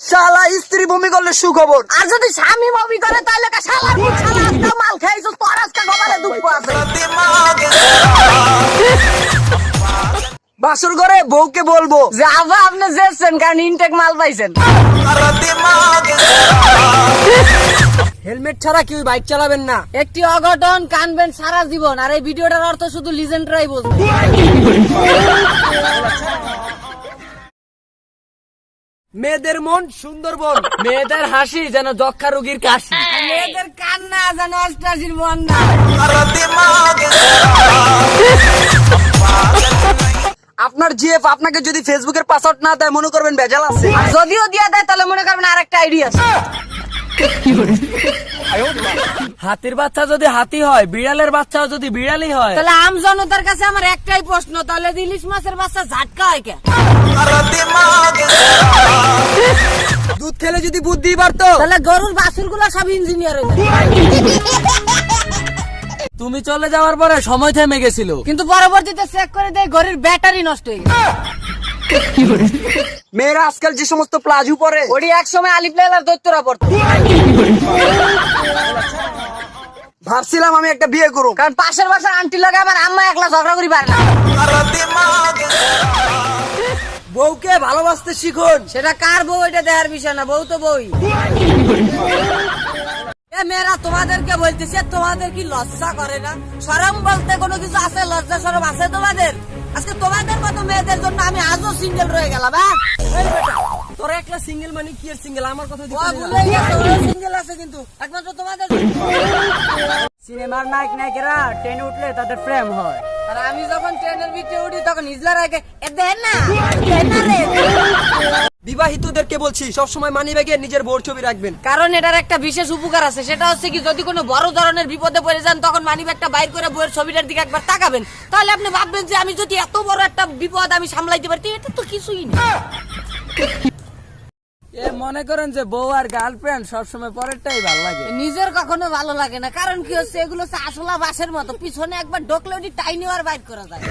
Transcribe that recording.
শালা স্ত্রী ভূমি করলে সুখবর। আর যদি স্বামী বমি করে তাহলে শালা আজকে মাল খাইছো তোর আজকে কপালে দুঃখ আছে। বাসর ঘরে বউকে বলব। যে আবা আপনি যেছেন কারণ ইনটেক মাল পাইছেন। হেলমেট ছাড়া কেউ বাইক চালাবেন না। একটি অঘটন কানবেন সারা জীবন আর এই ভিডিওটার অর্থ শুধু লিজেন্ডরাই বুঝবে মেয়েদের মন সুন্দরবন। মেয়েদের হাসি যেন যক্ষা রোগীর কাশি। মেয়েদের কান্না যেন অষ্টাশির বন্যা। আপনার জিএফ আপনাকে যদি ফেসবুকের পাসওয়ার্ড না দেয় মনে করবেন ভেজাল আছে। যদিও দিয়া দেয় তাহলে মনে করবেন আরেকটা আইডিয়া আছে। হাতির বাচ্চা যদি হাতি হয় বিড়ালের বাচ্চাও যদি বিড়ালই হয়। তাহলে আম জনতার কাছে আমার একটাই প্রশ্ন তাহলে ইলিশ মাছের বাচ্চা ঝাটকা হয় কে? দুধ খেলে যদি বুদ্ধি বাড়তো? তাহলে গরুর বাছুরগুলা সব ইঞ্জিনিয়ার তুমি চলে যাওয়ার পরে সময় থেমে গেছিল। কিন্তু পরবর্তীতে চেক করে দেয় ঘরের ব্যাটারি নষ্ট হয়ে গেছে। মেয়েরা আজকাল যে সমস্ত প্লাজু পরে ওটি এক সময় আলিফ লাইলার দৈত্যরা পড়তো ভাবছিলাম আমি একটা বিয়ে করুম। কারণ পাশের বাসার আন্টি লাগে আমার আম্মা একলা ঝগড়া করি পারে না। বউকে ভালোবাসতে শিখুন। সেটা কার বউ এটা দেওয়ার বিষয় না বউ তো বই মেয়েরা তোমাদেরকে বলতেছে তোমাদের কি লজ্জা করে না? সরম বলতে কোনো কিছু আছে? লজ্জা সরম আছে তোমাদের? আজকে তোমাদের মতো মেয়েদের জন্য আমি আজও সিঙ্গেল রয়ে গেলাম হ্যাঁ? তোরা একটা সিঙ্গেল মানে কি সিঙ্গেল আমার কথা সিঙ্গেল আছে কিন্তু একমাত্র তোমাদের সিনেমার নায়ক নায়িকেরা ট্রেনে উঠলে তাদের প্রেম হয়। আর আমি যখন ট্রেনের ভিতরে উঠি তখন হিজলার আগে দেন না দেন না রে বিবাহিতদেরকে বলছি সবসময় মানি ব্যাগে নিজের বোর ছবি রাখবেন। কারণ এটার একটা বিশেষ উপকার আছে সেটা হচ্ছে কি যদি কোনো বড় ধরনের বিপদে পড়ে যান তখন মানি ব্যাগটা বাইর করে বইয়ের ছবিটার দিকে একবার তাকাবেন। তাহলে আপনি ভাববেন যে আমি যদি এত বড় একটা বিপদ আমি সামলাইতে পারি এটা তো কিছুই না। এ মনে করেন যে বউ আর গার্লফ্রেন্ড সবসময় পরেরটাই ভালো লাগে। নিজের কখনো ভালো লাগে না কারণ কি হচ্ছে এগুলো হচ্ছে আসলা বাসের মতো পিছনে একবার ঢোকলে ওটি টাইনি আর বাইর করা যায়।